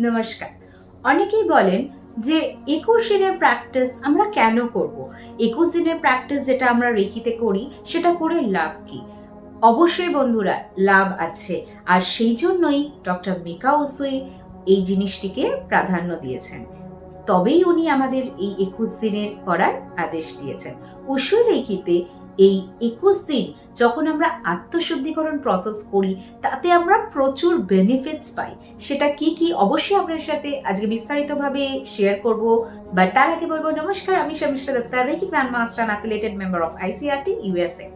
নমস্কার। অনেকেই বলেন যে একুশ দিনের প্র্যাকটিস আমরা কেন করব? একুশ দিনের প্র্যাকটিস যেটা আমরা রেখিতে করি, সেটা করে লাভ কি? অবশ্যই বন্ধুরা, লাভ আছে। আর সেই জন্যই ডক্টর মিকা ওসুই এই জিনিসটিকে প্রাধান্য দিয়েছেন। তবেই উনি আমাদের এই একুশ দিনের করার আদেশ দিয়েছেন। ওসুই রেখিতে এই একুশ দিন যখন আমরা আত্মশুদ্ধিকরণ প্রসেস করি, তাতে আমরা প্রচুর বেনিফিটস পাই। সেটা কি কি? অবশ্যই আপনার সাথে আজকে বিস্তারিতভাবে শেয়ার করব। বাট তার আগে বলব, নমস্কার, আমি Sharmistha Dutta reiki grand master affiliated member of ICRT USA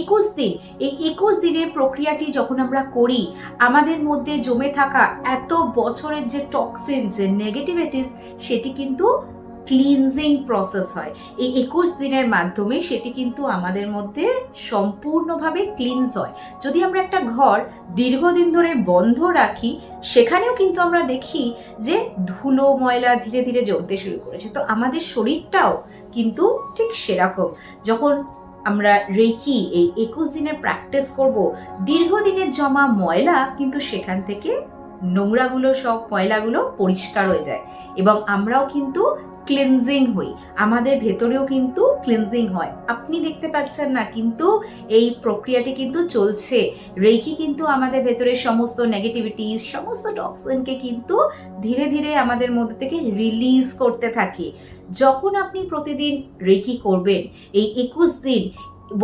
একুশ দিন, এই একুশ দিনের প্রক্রিয়াটি যখন আমরা করি, আমাদের মধ্যে জমে থাকা এত বছরের যে টক্সিন যে নেগেটিভিটিস সেটি কিন্তু ক্লিনজিং প্রসেস হয়। এই একুশ দিনের মাধ্যমে সেটি কিন্তু আমাদের মধ্যে সম্পূর্ণভাবে ক্লিনজ হয়। যদি আমরা একটা ঘর দীর্ঘদিন ধরে বন্ধ রাখি, সেখানেও কিন্তু আমরা দেখি যে ধুলো, ময়লা ধীরে ধীরে জমতে শুরু করেছে। তো আমাদের শরীরটাও কিন্তু ঠিক সেরকম। যখন আমরা রেখি এই একুশ দিনের প্র্যাকটিস করব, দীর্ঘদিনের জমা ময়লা কিন্তু সেখান থেকে নোংরাগুলো সব ময়লাগুলো পরিষ্কার হয়ে যায়। এবং আমরাও কিন্তু ক্লিনজিং হই। আমাদের ভেতরেও কিন্তু ক্লিনজিং হয়। আপনি দেখতে পাচ্ছেন না, কিন্তু এই প্রক্রিয়াটি কিন্তু চলছে। রেকি কিন্তু আমাদের ভেতরে সমস্ত নেগেটিভিটি সমস্ত টক্সিনকে কিন্তু ধীরে ধীরে আমাদের মধ্যে থেকে রিলিজ করতে থাকে। যখন আপনি প্রতিদিন রেকি করবেন, এই একুশ দিন,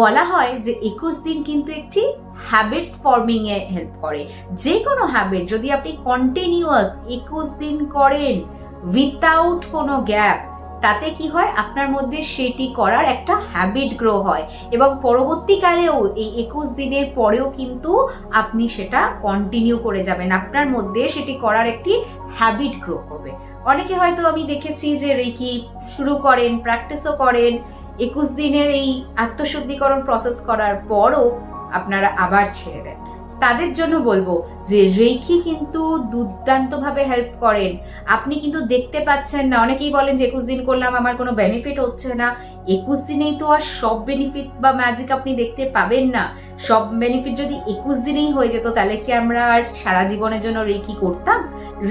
বলা হয় যে একুশ দিন কিন্তু একটি হ্যাবিট ফর্মিংয়ে হেল্প করে। যে কোনো হ্যাবিট যদি আপনি কন্টিনিউয়াস একুশ দিন করেন উইথাউট কোনো গ্যাপ তাতে কি হয়? আপনার মধ্যে সেটি করার একটা হ্যাবিট গ্রো হয়। এবং পরবর্তীকালেও এই একুশ দিনের পরেও কিন্তু আপনি সেটা কন্টিনিউ করে যাবেন। আপনার মধ্যে সেটি করার একটি হ্যাবিট গ্রো করবে। অনেকে হয়তো আমি দেখেছি যে রেকি শুরু করেন প্র্যাকটিসও করেন। একুশ দিনের এই আত্মশুদ্ধিকরণ প্রসেস করার পরও আপনারা আবার ছেড়ে দেন। তাদের জন্য বলব যে রেখি কিন্তু দুর্দান্তভাবে হেল্প করেন। আপনি কিন্তু দেখতে পাচ্ছেন না, অনেকেই বলেন যে একুশ দিন করলাম, আমার কোনো বেনিফিট হচ্ছে না। একুশ দিনেই তো আর সব বেনিফিট বা ম্যাজিক আপনি দেখতে পাবেন না। সব বেনিফিট যদি একুশ দিনেই হয়ে যেত, তাহলে কি আমরা আর সারা জীবনের জন্য রেখি করতাম?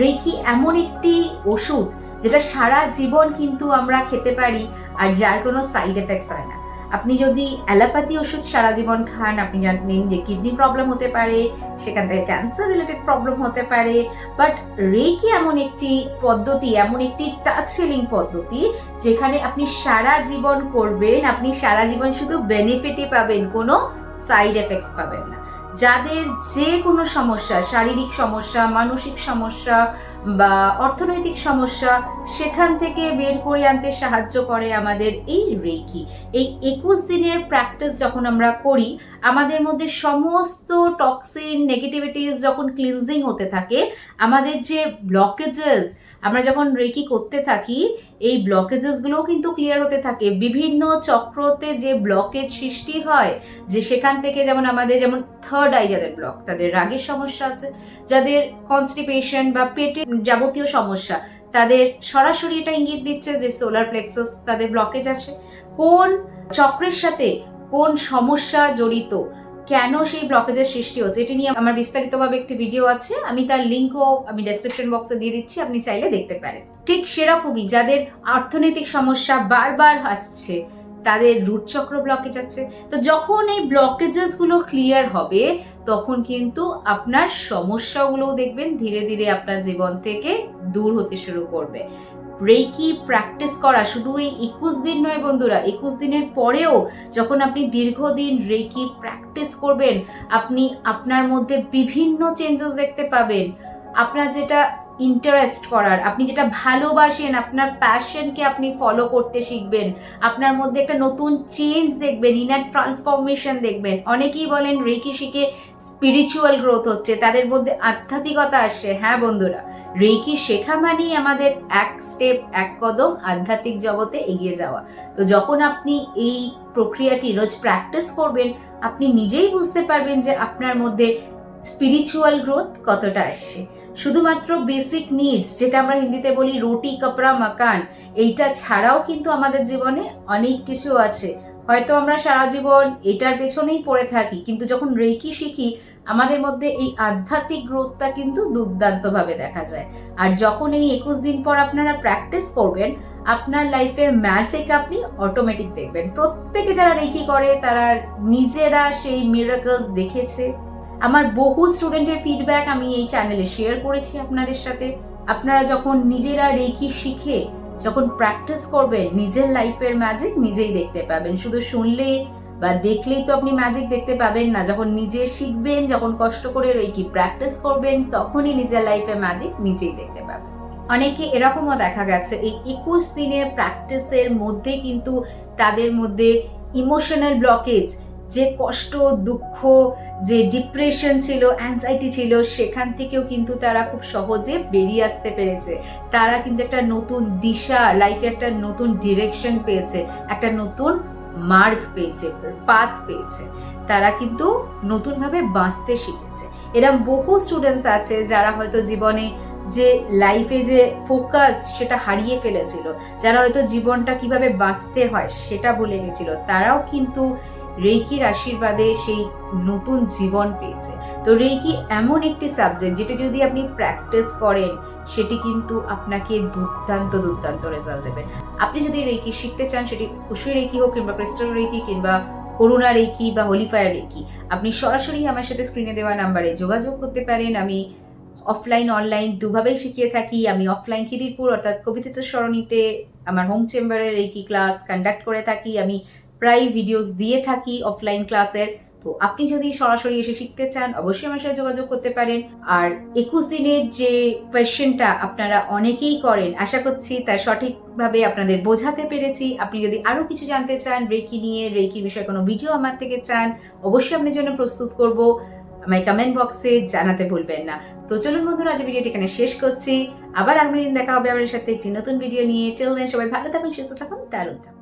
রেখি এমন একটি ওষুধ যেটা সারা জীবন কিন্তু আমরা খেতে পারি, আর যার কোনো সাইড এফেক্টস হয় না। আপনি যদি অ্যালোপ্যাথি ওষুধ সারা জীবন খান, আপনি জানেন যে কিডনি প্রবলেম হতে পারে, সেখান থেকে ক্যান্সার রিলেটেড প্রবলেম হতে পারে বাট রেকি এমন একটি পদ্ধতি, এমন একটি টাচ পদ্ধতি, যেখানে আপনি সারা জীবন করবেন, আপনি সারা জীবন শুধু বেনিফিটই পাবেন, কোনো সাইড এফেক্টস পাবেন না। যাদের যে কোনো সমস্যা, শারীরিক সমস্যা, মানসিক সমস্যা বা অর্থনৈতিক সমস্যা, সেখান থেকে বের করে আনতে সাহায্য করে আমাদের এই রেকি এই একুশ দিনের প্র্যাকটিস যখন আমরা করি, আমাদের মধ্যে সমস্ত টক্সিন নেগেটিভিটিস যখন ক্লিনজিং হতে থাকে, আমাদের যে ব্লকেজেস আমরা যখন রেকি করতে থাকি, এই ব্লকেজেসগুলোও কিন্তু ক্লিয়ার হতে থাকে। বিভিন্ন চক্রতে যে ব্লকেজ সৃষ্টি হয়, যে সেখান থেকে যেমন আমাদের যেমন থার্ড আই যাদের ব্লক তাদের রাগের সমস্যা আছে, যাদের কনস্টিপেশন বা পেটের যাবতীয় সমস্যা, তাদের সরাসরি এটা ইঙ্গিত দিচ্ছে যে সোলার প্লেক্সাস তাদের ব্লকেজ আছে। কোন চক্রের সাথে কোন সমস্যা জড়িত কেন সেই ব্লকেজের সৃষ্টি হচ্ছে? এটি নিয়ে আমার বিস্তারিতভাবে একটি ভিডিও আছে। আমি তার লিঙ্কও আমি ডেসক্রিপশন বক্সে দিয়ে দিচ্ছি, আপনি চাইলে দেখতে পারেন। ঠিক সেরকমই যাদের অর্থনৈতিক সমস্যা বারবার আসছে, তাদের রুট চক্র ব্লকেজ আছে। তো যখন এই ব্লকেজেসগুলো ক্লিয়ার হবে, তখন কিন্তু আপনার সমস্যাগুলো দেখবেন, ধীরে ধীরে আপনার জীবন থেকে দূর হতে শুরু করবে। রেকি প্র্যাকটিস করা শুধু এই একুশ দিন নয় বন্ধুরা, একুশ দিনের পরেও যখন আপনি দীর্ঘদিন রেকি প্র্যাকটিস করবেন, আপনি আপনার মধ্যে বিভিন্ন চেঞ্জেস দেখতে পাবেন। আপনার যেটা ইন্টারেস্ট করার, আপনি যেটা ভালোবাসেন, আপনার প্যাশনকে আপনি ফলো করতে শিখবেন, আপনার মধ্যে একটা নতুন চেঞ্জ দেখবেন ইনার ট্রান্সফরমেশন দেখবেন। অনেকেই বলেন, রেকি শিখে স্পিরিচুয়াল গ্রোথ হচ্ছে, তাদের মধ্যে আধ্যাত্মিকতা আসছে। হ্যাঁ বন্ধুরা, রেকি শেখা মানেই আমাদের এক স্টেপ এক কদম আধ্যাত্মিক জগতে এগিয়ে যাওয়া। তো যখন আপনি এই প্রক্রিয়াটি রোজ প্র্যাকটিস করবেন, আপনি নিজেই বুঝতে পারবেন যে আপনার মধ্যে স্পিরিচুয়াল গ্রোথ কতটা আসছে। শুধুমাত্র বেসিক নিডস যেটা আমরা হিন্দিতে বলি রুটি, কাপড়া, মাকান, এইটা ছাড়াও কিন্তু আমাদের জীবনে অনেক কিছু আছে। হয়তো আমরা সারা জীবন এটার পেছনেই পড়ে থাকি, কিন্তু যখন রেকি শিখি, আমাদের মধ্যে এই আধ্যাত্মিক গ্রোথটা কিন্তু দুর্দান্তভাবে দেখা যায়। আর যখন এই একুশ দিন পর আপনারা প্র্যাকটিস করবেন, আপনার লাইফে ম্যাজিক আপনি অটোমেটিক দেখবেন। প্রত্যেকে যারা রেকি করে, তারা নিজেরা সেই মিরাকলস দেখেছে। আমার বহু স্টুডেন্টের ফিডব্যাক আমি এই চ্যানেলে শেয়ার করেছি আপনাদের সাথে। আপনারা যখন নিজেরা রেকি শিখে, যখন প্র্যাকটিস করবেন, নিজের লাইফের ম্যাজিক নিজেই দেখতে পাবেন। শুধু শুনলে বা দেখলেই তো আপনি ম্যাজিক দেখতে পাবেন না। যখন নিজে শিখবেন, যখন কষ্ট করে রেকি প্র্যাকটিস করবেন, তখনই নিজের লাইফে ম্যাজিক নিজেই দেখতে পাবেন। অনেকে এরকমও দেখা গেছে, এই একুশ দিনের প্র্যাকটিসের মধ্যে কিন্তু তাদের মধ্যে ইমোশনাল ব্লকেজ যে কষ্ট, দুঃখ, যে ডিপ্রেশন ছিল অ্যাংজাইটি ছিল, সেখান থেকেও কিন্তু তারা খুব সহজে বেরিয়ে আসতে পেরেছে। তারা কিন্তু একটা নতুন দিশা লাইফে একটা নতুন ডিরেকশন পেয়েছে, একটা নতুন মার্গ পেয়েছে পাথ পেয়েছে। তারা কিন্তু নতুনভাবে বাঁচতে শিখেছে। এরম বহু স্টুডেন্টস আছে যারা হয়তো জীবনে যে লাইফে যে ফোকাস সেটা হারিয়ে ফেলেছিল, যারা হয়তো জীবনটা কীভাবে বাঁচতে হয় সেটা ভুলে গেছিল, তারাও কিন্তু রেইকির আশীর্বাদে সেই নতুন জীবন পেয়েছে। তো রেইকি এমন একটি সাবজেক্ট যেটা যদি আপনি প্র্যাকটিস করেন, সেটি কিন্তু আপনাকে দুর্দান্ত দুর্দান্ত রেজাল্ট দেবে। আপনি যদি রেকি শিখতে চান, সেটি অবশ্যই রেকি হোক কিংবা ক্রিস্টাল রেকি কিংবা করুণা রেকি বা হোলিফায়ার রেকি আপনি সরাসরি আমার সাথে স্ক্রিনে দেওয়া নাম্বারে যোগাযোগ করতে পারেন। আমি অফলাইন অনলাইন দুভাবেই শিখিয়ে থাকি। আমি অফলাইন খিদিরপুর অর্থাৎ কবিতা সরণিতে আমার হোম চেম্বারে রেকি ক্লাস কন্ডাক্ট করে থাকি। আমি প্রায় ভিডিওস দিয়ে থাকি অফলাইন ক্লাসের তো আপনি যদি সরাসরি এসে শিখতে চান, অবশ্যই আমার সাথে যোগাযোগ করতে পারেন। আর একুশ দিনের যে কোয়েশ্চেনটা আপনারা অনেকেই করেন, আশা করছি তা সঠিকভাবে আপনাদের বোঝাতে পেরেছি। আপনি যদি আরও কিছু জানতে চান রেকি নিয়ে রেকির বিষয়ে কোনো ভিডিও আমার থেকে চান, অবশ্যই আপনার জন্য প্রস্তুত করব। আমার কমেন্ট বক্সে জানাতে ভুলবেন না। তো চলুন বন্ধুরা, আজ ভিডিওটি এখানে শেষ করছি। আবার আগামী দিন দেখা হবে আমার সাথে একটি নতুন ভিডিও নিয়ে। চললেন সবাই ভালো থাকুন, সুস্থ থাকুন, দারুণ থাকুন।